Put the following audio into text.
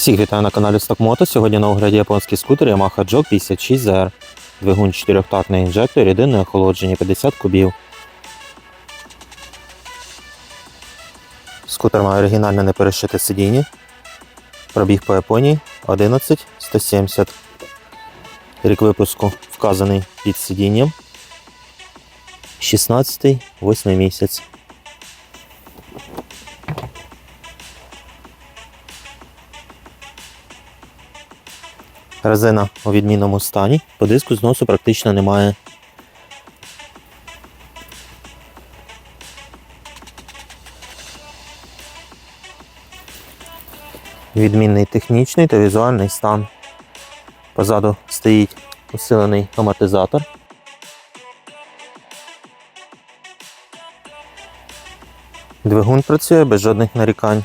Всіх вітаю на каналі Stockmoto. Сьогодні на огляді японський скутер Yamaha Jog 56ZR. Двигун 4-тактний інжектор, єдине охолодження 50 кубів. Скутер має оригінальне неперешите сидіння. Пробіг по Японії 11170. Рік випуску вказаний під сидінням. 16 8 місяць. Резина у відмінному стані, по диску зносу практично немає. Відмінний технічний та візуальний стан. Позаду стоїть усилений амортизатор. Двигун працює без жодних нарікань.